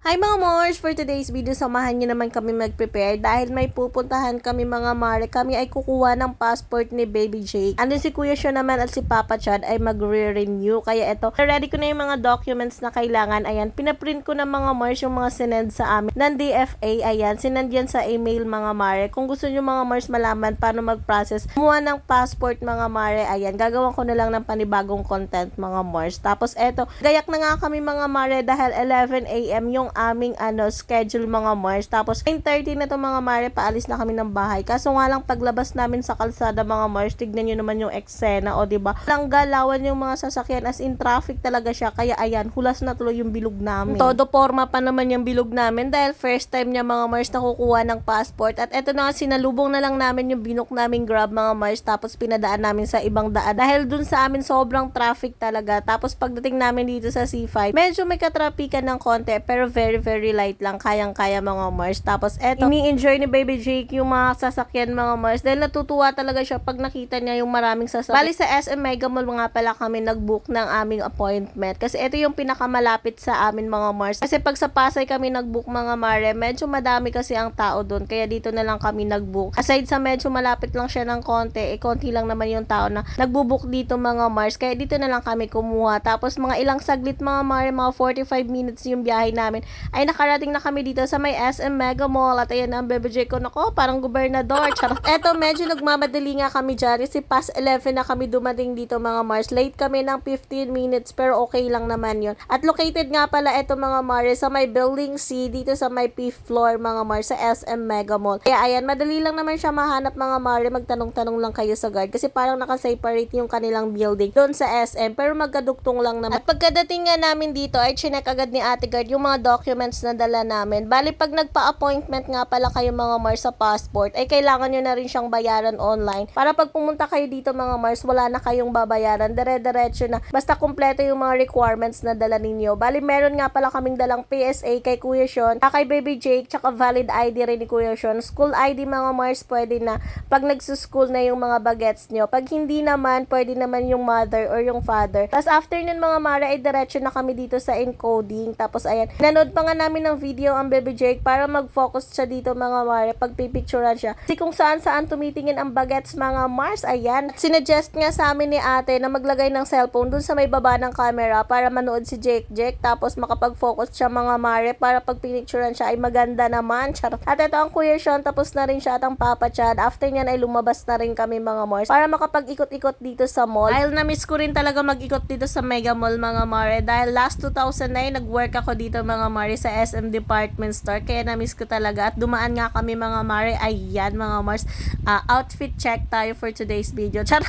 Hi mga Mars! For today's video, samahan niyo naman kami mag-prepare dahil may pupuntahan kami mga Mare. Kami ay kukuha ng passport ni Baby Jake. Andun si Kuya Sean naman at si Papa Chad ay magre-renew. Kaya eto, ready ko na yung mga documents na kailangan. Ayan, pinaprint ko na mga Mars yung mga sinend sa amin ng DFA. Ayan, sinend yan sa email mga Mare. Kung gusto niyo mga Mars malaman paano mag-process, kumuha ng passport mga Mare. Ayan, gagawan ko na lang ng panibagong content mga Mars. Tapos eto, gayak na nga kami mga Mare dahil 11 a.m. yung aming ano schedule mga Mars. Tapos 9.30 na to mga Mare, paalis na kami ng bahay. Kaso nga lang paglabas namin sa kalsada mga Mars, tignan nyo naman yung eksena o 'di ba? Lang galawan yung mga sasakyan as in traffic talaga siya. Kaya ayan, hulas na tuloy yung bilog namin. Todo forma pa naman yung bilog namin dahil first time niya mga Mars nakukuha ng passport. At eto na nga, sinalubong na lang namin yung binok naming grab mga Mars tapos pinadaan namin sa ibang daan. Dahil dun sa amin sobrang traffic talaga. Tapos pagdating namin dito sa C5, medyo may katrapikan ng konti pero very very light lang. Kayang-kaya mga Mars. Tapos eto, ini-enjoy ni Baby Jake yung mga sasakyan mga Mars dahil natutuwa talaga siya pag nakita niya yung maraming sasakyan. Bali sa SM Mega Mall nga pala kami nag-book ng aming appointment. Kasi ito yung pinakamalapit sa amin mga Mars. Kasi pag sa Pasay kami nag-book mga Mare, medyo madami kasi ang tao doon. Kaya dito na lang kami nag-book. Aside sa medyo malapit lang siya ng konti, eh konti lang naman yung tao na nagbo-book dito mga Mars. Kaya dito na lang kami kumuha. Tapos mga ilang saglit mga Mare, mga 45 minutes yung biyahe namin, ay nakarating na kami dito sa may SM Mega Mall. At ayan ang bebe J ko, nako, parang gobernador. Charot. Eto, medyo nagmamadali nga kami dyan. Kasi past 11 na kami dumating dito mga Mars. Late kami ng 15 minutes pero okay lang naman yon At located nga pala eto mga Mars sa may building C dito sa may 5th floor mga Mars sa SM Mega Mall. Kaya ayan, madali lang naman siya mahanap mga Mare. Magtanong-tanong lang kayo sa guard kasi parang nakaseparate yung kanilang building doon sa SM pero magkaduktong lang naman. At pagkadating nga namin dito ay chinek agad ni ate guard yung mga documents na dala namin. Bali pag nagpa-appointment nga pala kayo mga Mars sa passport ay kailangan nyo na rin siyang bayaran online para pag pumunta kayo dito mga Mars wala na kayong babayaran. Dire-diretso na. Basta kumpleto yung mga requirements na dala ninyo. Bali meron nga pala kaming dalang PSA kay Kuya Sean, ah, kay Baby Jake, tsaka valid ID rin ni Kuya Sean. School ID mga Mars pwede na pag nagsuschool na yung mga bagets nyo. Pag hindi naman, pwede naman yung mother or yung father. Tapos after nun mga Mara ay diretso na kami dito sa encoding. Tapos ayan, nanood pa nga namin ng video ang Baby Jake para mag-focus siya dito mga Mara pag pipicturean siya. Kasi kung saan saan tumitingin ang bagets mga Mars, ayan. Sinuggest nga sa amin ni ate na maglagay ng cellphone dun sa may baba ng camera para manood si Jake Jake. Tapos makapag-focus siya mga Mare para pag pinicturean siya ay maganda naman. Charot. At ito ang Kuya Sean, tapos na rin siya at ang Papa Chad. After nyan ay lumabas na rin kami mga Mars para makapag-ikot-ikot dito sa mall. Dahil na-miss ko rin talaga mag-ikot dito sa Mega Mall mga Mare. Dahil last 2009, nag-work ako dito mga Mare sa SM Department Store. Kaya na-miss ko talaga. At dumaan nga kami mga Mare. Ayan mga Mars. Ah, outfit check tayo for today's video. Charot!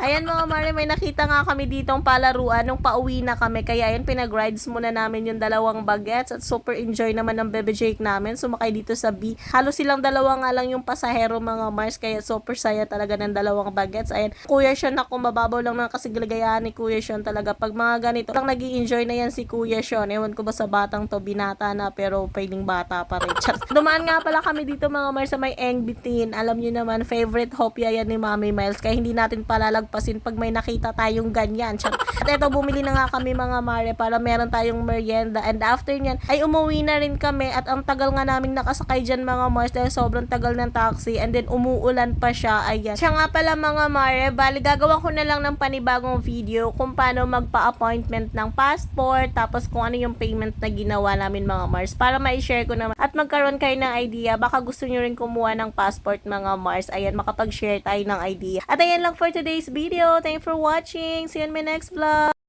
Ayan mga Mare, may nakita nga kami ditong palaruan nung pauwi na kami. Kaya ayan, pinag-rides muna namin yung dalawang bagets at super enjoy naman ng bebe Jake namin. Sumakay dito sa B. Halos silang dalawa nga lang yung pasahero mga Mars. Kaya super saya talaga ng dalawang bagets. Ayan, Kuya Sean ako, mababaw lang ng kasigalayahan ni Kuya Sean talaga. Pag mga ganito, lang nag enjoy na yan si Kuya Sean. Ewan ko ba sa batang to, binata na pero pwedeng bata pa rin. Charot. Dumaan nga pala kami dito mga Mars sa may Eng Bitin. Alam nyo naman, favorite hopya yan ni Mami Miles. Kaya hindi natin palalagpasin pag may nakita tayong ganyan. Charot. At eto, bumili na nga kami mga Mare para meron tayong merienda. And after nyan, ay umuwi na rin kami at ang tagal nga naming nakasakay dyan mga Mars dahil sobrang tagal ng taxi and then umuulan pa siya. Ayan. Siya nga pala mga Mare, bali gagawa ko na lang ng panibagong video kung paano magpa-appointment ng passport tapos kung ano yung payment na ginawa namin mga Mars para ma-share ko naman. At magkaroon kayo ng idea baka gusto nyo rin kumuha ng passport mga Mars. Ayan makapag-share tayo ng idea. At ayan lang for today's video. Thank you for watching. See you in my next vlog